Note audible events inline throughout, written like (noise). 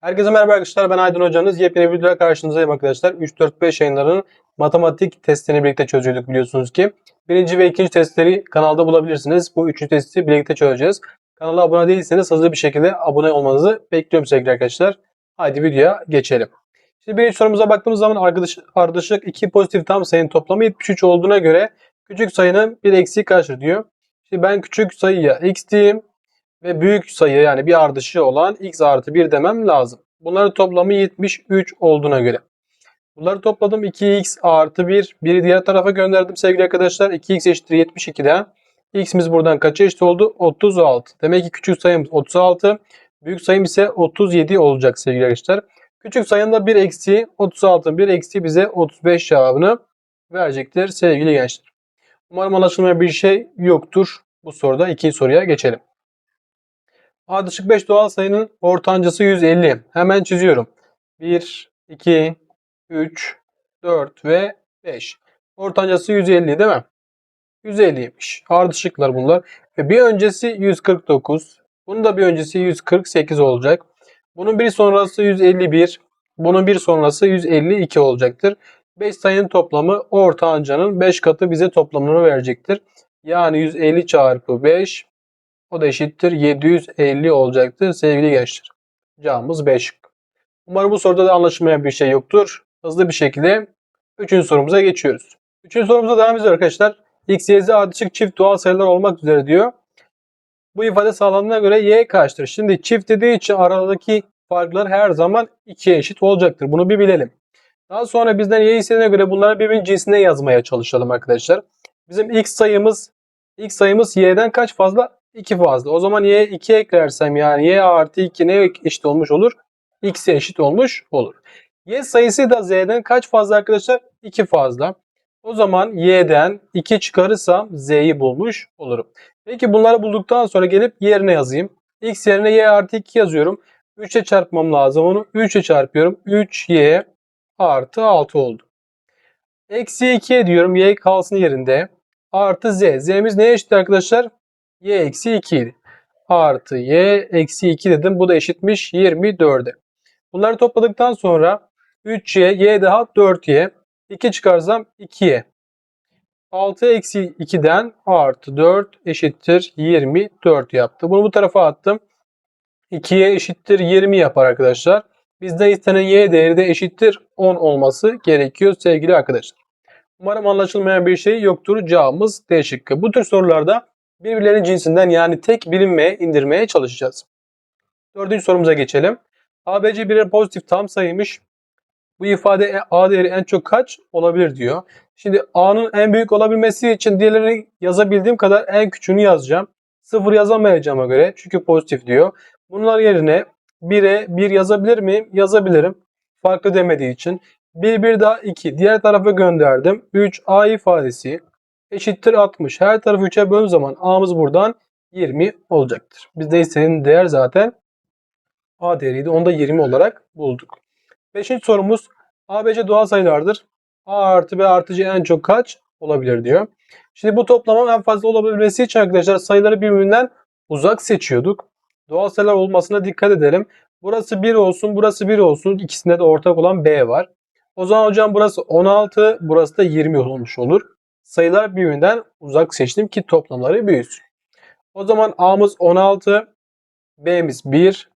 Herkese merhaba arkadaşlar. Ben Aydın Hocanız. Yepyeni bir videoda karşınızdayım arkadaşlar. 3-4-5 yayınlarının matematik testlerini birlikte çözüyorduk biliyorsunuz ki. Birinci ve ikinci testleri kanalda bulabilirsiniz. Bu üçüncü testi birlikte çözeceğiz. Kanala abone değilseniz hızlı bir şekilde abone olmanızı bekliyorum sevgili arkadaşlar. Haydi videoya geçelim. Şimdi birinci sorumuza baktığımız zaman arkadaş, ardışık iki pozitif tam sayının toplamı 73 olduğuna göre küçük sayının bir eksiği kaçtır diyor. Şimdi ben küçük sayıya x diyeyim ve büyük sayı yani bir ardışığı olan x artı 1 demem lazım. Bunların toplamı 73 olduğuna göre. Bunları topladım 2x artı 1. Biri diğer tarafa gönderdim sevgili arkadaşlar. 2x eşittir 72'den. x'imiz buradan kaça eşit oldu? 36. Demek ki küçük sayımız 36. Büyük sayım ise 37 olacak sevgili arkadaşlar. Küçük sayında bir eksiği 36'ın bir eksiği bize 35 cevabını verecektir sevgili gençler. Umarım anlaşılmayan bir şey yoktur. Bu soruda ikinci soruya geçelim. Ardışık 5 doğal sayının ortancası 150. Hemen çiziyorum. 1, 2, 3, 4 ve 5. Ortancası 150 değil mi? 150'ymiş. Ardışıklar bunlar. Ve bir öncesi 149. Bunun da bir öncesi 148 olacak. Bunun bir sonrası 151. Bunun bir sonrası 152 olacaktır. 5 sayının toplamı ortancanın 5 katı bize toplamını verecektir. Yani 150 çarpı 5 o da eşittir 750 olacaktır sevgili gençler. Cevabımız 5. Umarım bu soruda da anlaşılmayan bir şey yoktur. Hızlı bir şekilde 3. sorumuza geçiyoruz. 3. sorumuza devam ediyoruz arkadaşlar. X, Y, Z ardışık çift doğal sayılar olmak üzere diyor. Bu ifade sağlandığına göre Y kaçtır? Şimdi çift dediği için aradaki farklar her zaman 2'ye eşit olacaktır. Bunu bir bilelim. Daha sonra bizden Y istediğine göre bunları birbirinin cinsine yazmaya çalışalım arkadaşlar. Bizim X sayımız X sayımız Y'den kaç fazla? 2 fazla. O zaman y 2 eklersem yani y artı 2 ne eşit olmuş olur? x'e eşit olmuş olur. y sayısı da z'den kaç fazla arkadaşlar? 2 fazla. O zaman y'den 2 çıkarırsam z'yi bulmuş olurum. Peki bunları bulduktan sonra gelip yerine yazayım. x yerine y artı 2 yazıyorum. 3'e çarpmam lazım onu. 3'e çarpıyorum. 3y artı 6 oldu. Eksi 2 diyorum. y kalsın yerinde. Artı z. z'miz neye eşit arkadaşlar? Y eksi 2 idi. Artı y eksi 2 dedim. Bu da eşitmiş 24'e. Bunları topladıktan sonra 3y, y daha 4y. 2 çıkarsam 2y. 6 eksi 2'den artı 4 eşittir 24 yaptı. Bunu bu tarafa attım. 2y eşittir 20 yapar arkadaşlar. Bizde istenen y değeri de eşittir 10 olması gerekiyor sevgili arkadaşlar. Umarım anlaşılmayan bir şey yoktur. Cevabımız D şıkkı. Bu tür sorularda birbirlerinin cinsinden yani tek bilinmeye indirmeye çalışacağız. Dördüncü sorumuza geçelim. ABC birer pozitif tam sayıymış. Bu ifade A değeri en çok kaç olabilir diyor. Şimdi A'nın en büyük olabilmesi için diğerlerini yazabildiğim kadar en küçüğünü yazacağım. Sıfır yazamayacağıma göre çünkü pozitif diyor. Bunlar yerine 1'e 1 yazabilir miyim? Yazabilirim. Farklı demediği için. 1 1 daha 2. Diğer tarafa gönderdim. 3 A ifadesi eşittir 60. Her tarafı 3'e böldüğüm zaman A'mız buradan 20 olacaktır. Bizde istediğin değer zaten A değeriydi. Onu da 20 olarak bulduk. Beşinci sorumuz ABC doğal sayılardır. A artı B artı C en çok kaç olabilir diyor. Şimdi bu toplamın en fazla olabilmesi için arkadaşlar sayıları birbirinden uzak seçiyorduk. Doğal sayılar olmasına dikkat edelim. Burası 1 olsun, burası 1 olsun. İkisinde de ortak olan B var. O zaman hocam burası 16, burası da 20 olmuş olur sayılar birbirinden uzak seçtim ki toplamları büyüsün. O zaman A'mız 16, B'miz 1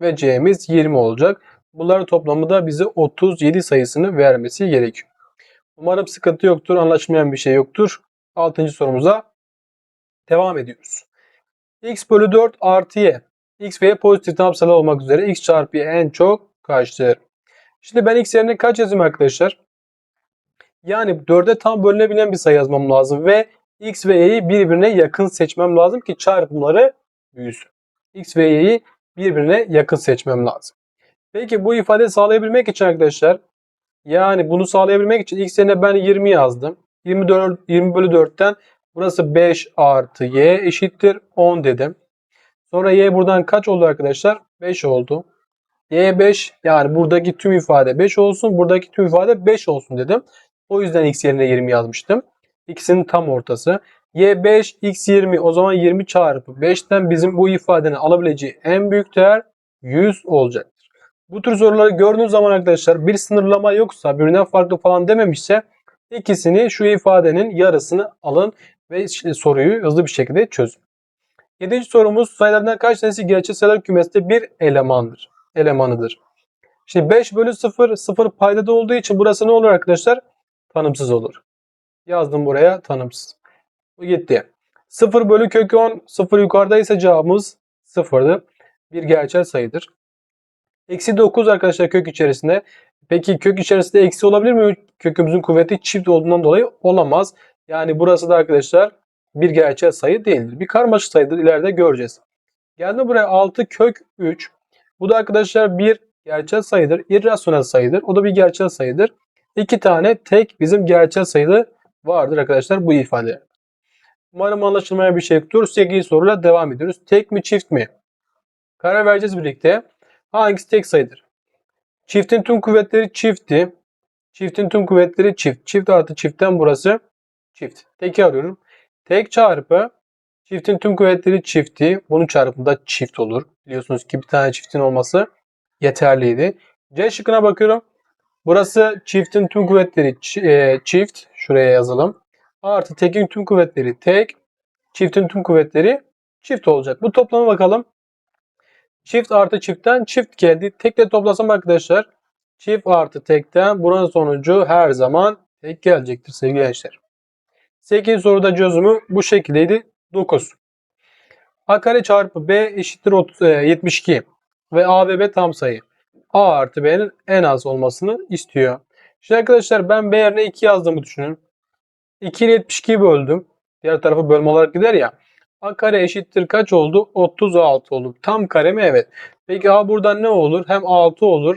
ve C'miz 20 olacak. Bunların toplamı da bize 37 sayısını vermesi gerekiyor. Umarım sıkıntı yoktur, anlaşmayan bir şey yoktur. 6. sorumuza devam ediyoruz. x bölü 4 artı y. x ve y pozitif tam olmak üzere x çarpı y en çok kaçtır? Şimdi ben x yerine kaç yazayım arkadaşlar? Yani 4'e tam bölünebilen bir sayı yazmam lazım ve x ve y'yi birbirine yakın seçmem lazım ki çarpımları büyüsün. x ve y'yi birbirine yakın seçmem lazım. Peki bu ifadeyi sağlayabilmek için arkadaşlar yani bunu sağlayabilmek için x yerine ben 20 yazdım. 24, 20 bölü 4'ten burası 5 artı y eşittir 10 dedim. Sonra y buradan kaç oldu arkadaşlar? 5 oldu. y 5 yani buradaki tüm ifade 5 olsun. Buradaki tüm ifade 5 olsun dedim. O yüzden x yerine 20 yazmıştım. X'in tam ortası. Y 5, X 20. O zaman 20 çarpı 5'ten bizim bu ifadenin alabileceği en büyük değer 100 olacaktır. Bu tür soruları gördüğünüz zaman arkadaşlar bir sınırlama yoksa birbirinden farklı falan dememişse ikisini şu ifadenin yarısını alın ve soruyu hızlı bir şekilde çözün. Yedinci sorumuz sayılardan kaç tanesi gerçek sayılar kümesinde bir elemandır? Elemanıdır. Şimdi 5 bölü 0, 0 paydada olduğu için burası ne olur arkadaşlar? Tanımsız olur. Yazdım buraya tanımsız. Bu gitti. 0 bölü kök 10, 0 yukarıdaysa cevabımız 0'dı. Bir gerçel sayıdır. Eksi 9 arkadaşlar kök içerisinde. Peki kök içerisinde eksi olabilir mi? Kökümüzün kuvveti çift olduğundan dolayı olamaz. Yani burası da arkadaşlar bir gerçel sayı değildir. Bir karmaşık sayıdır. İleride göreceğiz. Geldi buraya 6 kök 3. Bu da arkadaşlar bir gerçel sayıdır. irrasyonel sayıdır. O da bir gerçel sayıdır. İki tane tek bizim gerçel sayılı vardır arkadaşlar bu ifade. Umarım anlaşılmaya bir şey yoktur. 8 soruyla devam ediyoruz. Tek mi çift mi? Karar vereceğiz birlikte. Hangisi tek sayıdır? Çiftin tüm kuvvetleri çiftti. Çiftin tüm kuvvetleri çift. Çift artı çiftten burası çift. Teki arıyorum. Tek çarpı çiftin tüm kuvvetleri çifti. Bunun çarpımı da çift olur. Biliyorsunuz ki bir tane çiftin olması yeterliydi. C şıkkına bakıyorum. Burası çiftin tüm kuvvetleri e, çift. Şuraya yazalım. Artı tekin tüm kuvvetleri tek. Çiftin tüm kuvvetleri çift olacak. Bu toplama bakalım. Çift artı çiftten çift geldi. Tekle toplasam arkadaşlar. Çift artı tekten buranın sonucu her zaman tek gelecektir sevgili gençler. 8 soruda çözümü bu şekildeydi. 9. A kare çarpı B eşittir 30, e, 72 ve A ve B tam sayı. A artı B'nin en az olmasını istiyor. Şimdi arkadaşlar ben B yerine 2 yazdığımı düşünün. 2 ile 72'yi böldüm. Diğer tarafa bölme olarak gider ya. A kare eşittir kaç oldu? 36 oldu. Tam kare mi? Evet. Peki A buradan ne olur? Hem 6 olur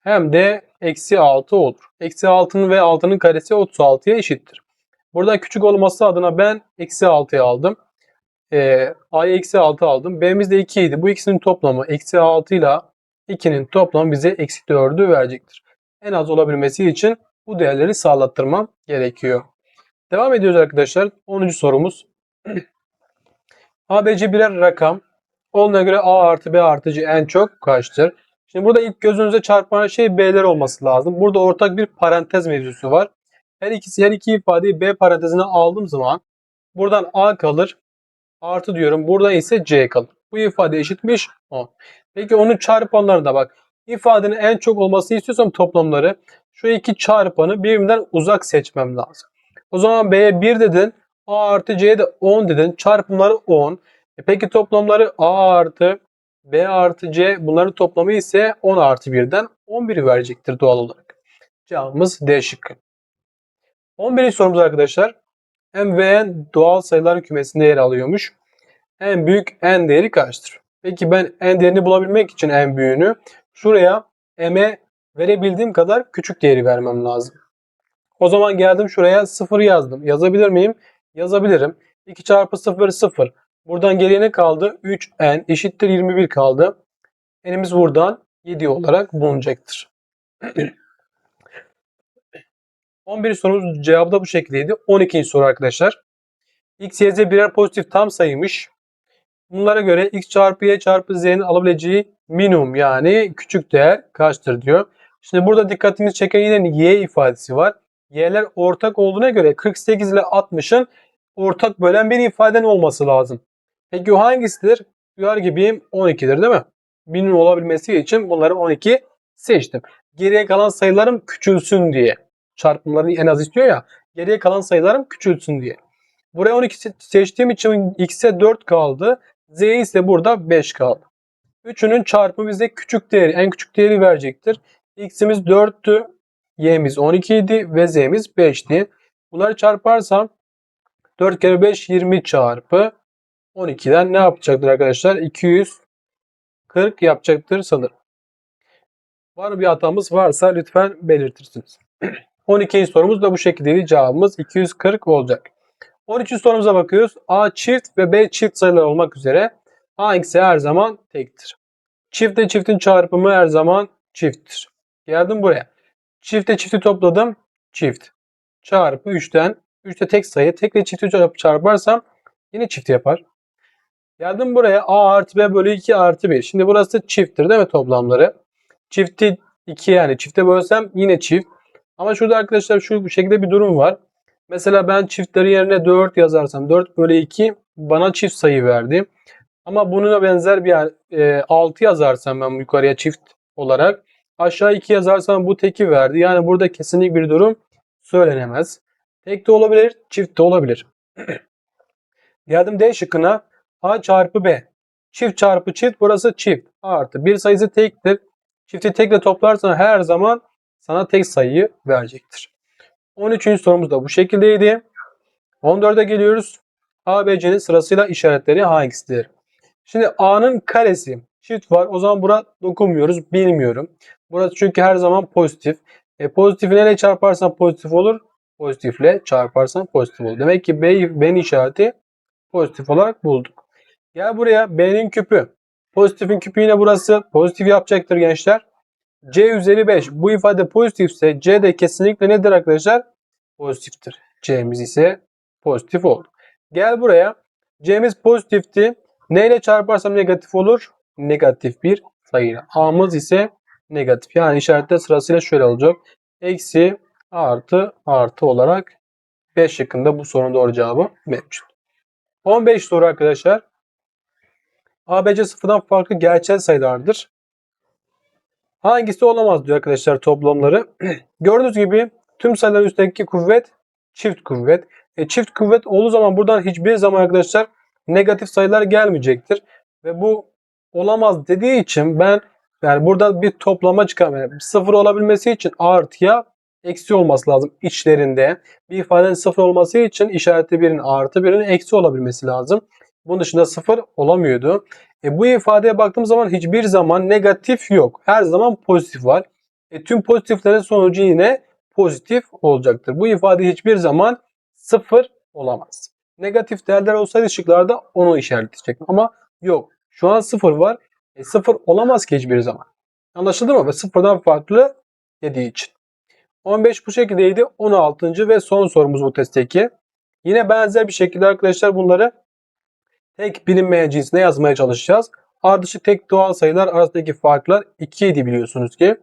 hem de eksi 6 olur. Eksi 6'nın ve 6'nın karesi 36'ya eşittir. Burada küçük olması adına ben eksi 6'yı aldım. Ee, A'ya eksi 6 aldım. B'miz de 2 idi. Bu ikisinin toplamı eksi 6 ile 2'nin toplamı bize eksi 4'ü verecektir. En az olabilmesi için bu değerleri sağlattırmam gerekiyor. Devam ediyoruz arkadaşlar. 10. sorumuz. (clears throat) ABC birer rakam. Ona göre A artı B artı C en çok kaçtır? Şimdi burada ilk gözünüze çarpan şey B'ler olması lazım. Burada ortak bir parantez mevzusu var. Her ikisi her iki ifadeyi B parantezine aldığım zaman buradan A kalır. Artı diyorum. Burada ise C kalır. Bu ifade eşitmiş 10. Peki onun çarpanlarına bak. İfadenin en çok olmasını istiyorsam toplamları şu iki çarpanı birbirinden uzak seçmem lazım. O zaman B'ye 1 dedin. A artı C'ye de 10 dedin. Çarpımları 10. E peki toplamları A artı B artı C bunların toplamı ise 10 artı 1'den 11'i verecektir doğal olarak. Cevabımız D şıkkı. 11. sorumuz arkadaşlar. M ve N doğal sayılar kümesinde yer alıyormuş. En büyük n değeri kaçtır? Peki ben n değerini bulabilmek için en büyüğünü şuraya m'e verebildiğim kadar küçük değeri vermem lazım. O zaman geldim şuraya 0 yazdım. Yazabilir miyim? Yazabilirim. 2 çarpı 0 0. Buradan geriye ne kaldı? 3n eşittir 21 kaldı. N'imiz buradan 7 olarak bulunacaktır. (clears throat) 11. sorumuz cevabı da bu şekildeydi. 12. soru arkadaşlar. X, Y, Z birer pozitif tam sayıymış. Bunlara göre x çarpı y çarpı z'nin alabileceği minimum yani küçük değer kaçtır diyor. Şimdi burada dikkatimizi çeken yine y ifadesi var. Y'ler ortak olduğuna göre 48 ile 60'ın ortak bölen bir ifaden olması lazım. Peki hangisidir? Duyar gibiyim 12'dir değil mi? Minimum olabilmesi için bunları 12 seçtim. Geriye kalan sayılarım küçülsün diye. Çarpımları en az istiyor ya. Geriye kalan sayılarım küçülsün diye. Buraya 12 seçtiğim için x'e 4 kaldı. Z ise burada 5 kaldı. Üçünün çarpımı bize küçük değeri, en küçük değeri verecektir. X'imiz 4'tü, Y'miz 12 idi ve Z'miz 5'ti. Bunları çarparsam 4 kere 5 20 çarpı 12'den ne yapacaktır arkadaşlar? 240 yapacaktır sanırım. Var bir hatamız varsa lütfen belirtirsiniz. (clears throat) 12. sorumuz da bu şekilde cevabımız 240 olacak. 13. sorumuza bakıyoruz. A çift ve B çift sayılar olmak üzere hangisi her zaman tektir? Çiftle çiftin çarpımı her zaman çifttir. Geldim buraya. Çiftle çifti topladım. Çift. Çarpı 3'ten. 3 de tek sayı. Tekle çifti çarparsam yine çift yapar. Geldim buraya A artı B bölü 2 artı 1. Şimdi burası çifttir değil mi toplamları? Çifti 2 yani çifte bölsem yine çift. Ama şurada arkadaşlar şu şekilde bir durum var. Mesela ben çiftleri yerine 4 yazarsam 4 bölü 2 bana çift sayı verdi. Ama bununla benzer bir e, 6 yazarsam ben yukarıya çift olarak aşağı 2 yazarsam bu teki verdi. Yani burada kesinlik bir durum söylenemez. Tek de olabilir, çift de olabilir. (clears throat) Geldim D şıkkına. A çarpı B. Çift çarpı çift burası çift. Artı bir sayısı tektir. Çifti tekle toplarsan her zaman sana tek sayıyı verecektir. 13. sorumuz da bu şekildeydi. 14'e geliyoruz. A, B, C'nin sırasıyla işaretleri hangisidir? Şimdi A'nın karesi çift var. O zaman bura dokunmuyoruz. Bilmiyorum. Burası çünkü her zaman pozitif. E, pozitifi neyle çarparsan pozitif olur? Pozitifle çarparsan pozitif olur. Demek ki B'nin işareti pozitif olarak bulduk. Gel buraya B'nin küpü. Pozitifin küpü yine burası. Pozitif yapacaktır gençler. C üzeri 5. Bu ifade pozitifse C de kesinlikle nedir arkadaşlar? Pozitiftir. C'miz ise pozitif oldu. Gel buraya. C'miz pozitifti. Neyle çarparsam negatif olur? Negatif bir sayıyla. A'mız ise negatif. Yani işaretler sırasıyla şöyle olacak. Eksi artı artı olarak 5 şıkkında bu sorunun doğru cevabı mevcut. 15 soru arkadaşlar. ABC sıfırdan farklı gerçel sayılardır. Hangisi olamaz diyor arkadaşlar toplamları. (clears throat) Gördüğünüz gibi tüm sayıların üstteki kuvvet çift kuvvet. E, çift kuvvet olduğu zaman buradan hiçbir zaman arkadaşlar negatif sayılar gelmeyecektir. Ve bu olamaz dediği için ben yani burada bir toplama çıkarmam. Yani sıfır olabilmesi için artıya eksi olması lazım içlerinde. Bir ifadenin sıfır olması için işareti birin artı birin eksi olabilmesi lazım. Bunun dışında sıfır olamıyordu. E, bu ifadeye baktığım zaman hiçbir zaman negatif yok. Her zaman pozitif var. E, tüm pozitiflerin sonucu yine pozitif olacaktır. Bu ifade hiçbir zaman sıfır olamaz. Negatif değerler olsaydı şıklarda onu işaretleyecektim. Ama yok. Şu an sıfır var. E, sıfır olamaz ki hiçbir zaman. Anlaşıldı mı? Ve sıfırdan farklı dediği için. 15 bu şekildeydi. 16. ve son sorumuz bu testteki. Yine benzer bir şekilde arkadaşlar bunları tek bilinmeyen cinsine yazmaya çalışacağız. Ardışık tek doğal sayılar arasındaki farklar 2 idi biliyorsunuz ki.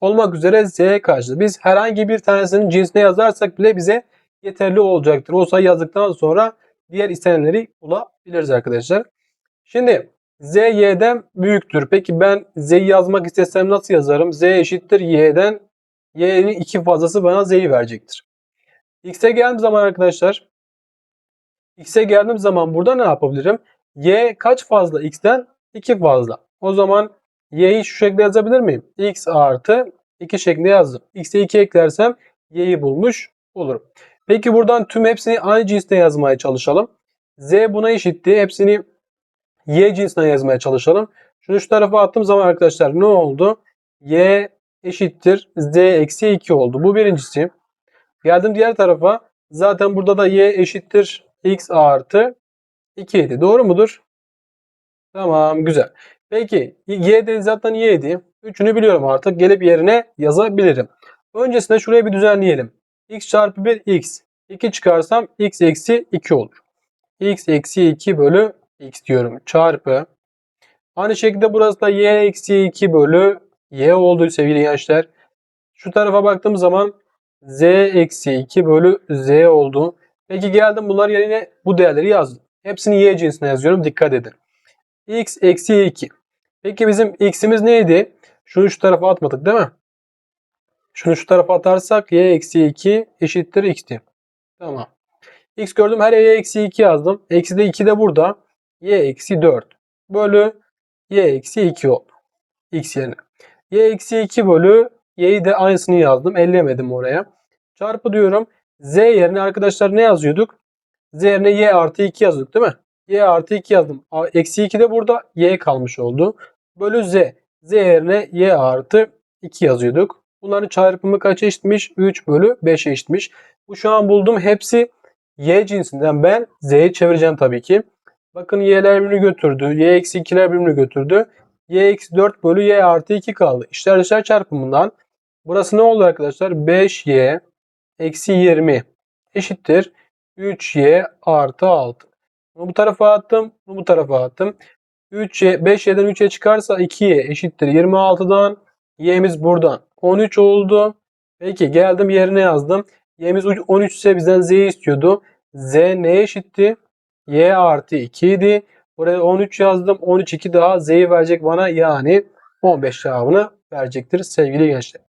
Olmak üzere z'ye karşı. Biz herhangi bir tanesinin cinsine yazarsak bile bize yeterli olacaktır. O sayı yazdıktan sonra diğer istenenleri bulabiliriz arkadaşlar. Şimdi z y'den büyüktür. Peki ben z'yi yazmak istesem nasıl yazarım? z eşittir y'den y'nin iki fazlası bana z'yi verecektir. x'e geldiğim zaman arkadaşlar x'e geldiğim zaman burada ne yapabilirim? y kaç fazla x'ten? 2 fazla. O zaman y'yi şu şekilde yazabilir miyim? x artı 2 şeklinde yazdım. x'e 2 eklersem y'yi bulmuş olurum. Peki buradan tüm hepsini aynı cinste yazmaya çalışalım. z buna eşitti. Hepsini y cinsinden yazmaya çalışalım. Şunu şu tarafa attığım zaman arkadaşlar ne oldu? y eşittir z eksi 2 oldu. Bu birincisi. Geldim diğer tarafa. Zaten burada da y eşittir x artı 2 idi. Doğru mudur? Tamam güzel. Peki y zaten y'di. Üçünü biliyorum artık. Gelip yerine yazabilirim. Öncesinde şuraya bir düzenleyelim. x çarpı 1 x. 2 çıkarsam x eksi 2 olur. x eksi 2 bölü x diyorum. Çarpı. Aynı şekilde burası da y eksi 2 bölü y oldu sevgili gençler. Şu tarafa baktığım zaman z eksi 2 bölü z oldu. Peki geldim bunlar yerine bu değerleri yazdım. Hepsini y cinsine yazıyorum. Dikkat edin. x eksi 2. Peki bizim x'imiz neydi? Şunu şu tarafa atmadık değil mi? Şunu şu tarafa atarsak y eksi 2 eşittir x'ti. Tamam. x gördüm her y eksi 2 yazdım. Eksi de 2 de burada. y eksi 4 bölü y eksi 2 oldu. x yerine. y eksi 2 bölü y'yi de aynısını yazdım. Ellemedim oraya. Çarpı diyorum. Z yerine arkadaşlar ne yazıyorduk? z yerine y artı 2 yazıyorduk değil mi? y artı 2 yazdım. Eksi 2 de burada y kalmış oldu. Bölü z. z yerine y artı 2 yazıyorduk. Bunların çarpımı kaç eşitmiş? 3 bölü 5 eşitmiş. Bu şu an buldum. Hepsi y cinsinden ben z'ye çevireceğim tabii ki. Bakın y'ler birbirini götürdü. y eksi 2'ler birbirini götürdü. y eksi 4 bölü y artı 2 kaldı. İşler dışarı çarpımından. Burası ne oldu arkadaşlar? 5y eksi 20 eşittir. 3y artı 6. Bunu bu tarafa attım. Bunu bu tarafa attım. 3y, 5y'den 3'e çıkarsa 2y eşittir. 26'dan Y'miz buradan 13 oldu. Peki geldim yerine yazdım. Y'miz 13 ise bizden Z'yi istiyordu. Z neye eşitti? Y artı 2 idi. Buraya 13 yazdım. 13 2 daha Z'yi verecek bana. Yani 15 cevabını verecektir sevgili gençler.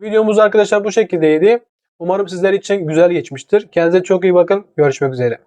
Videomuz arkadaşlar bu şekildeydi. Umarım sizler için güzel geçmiştir. Kendinize çok iyi bakın. Görüşmek üzere.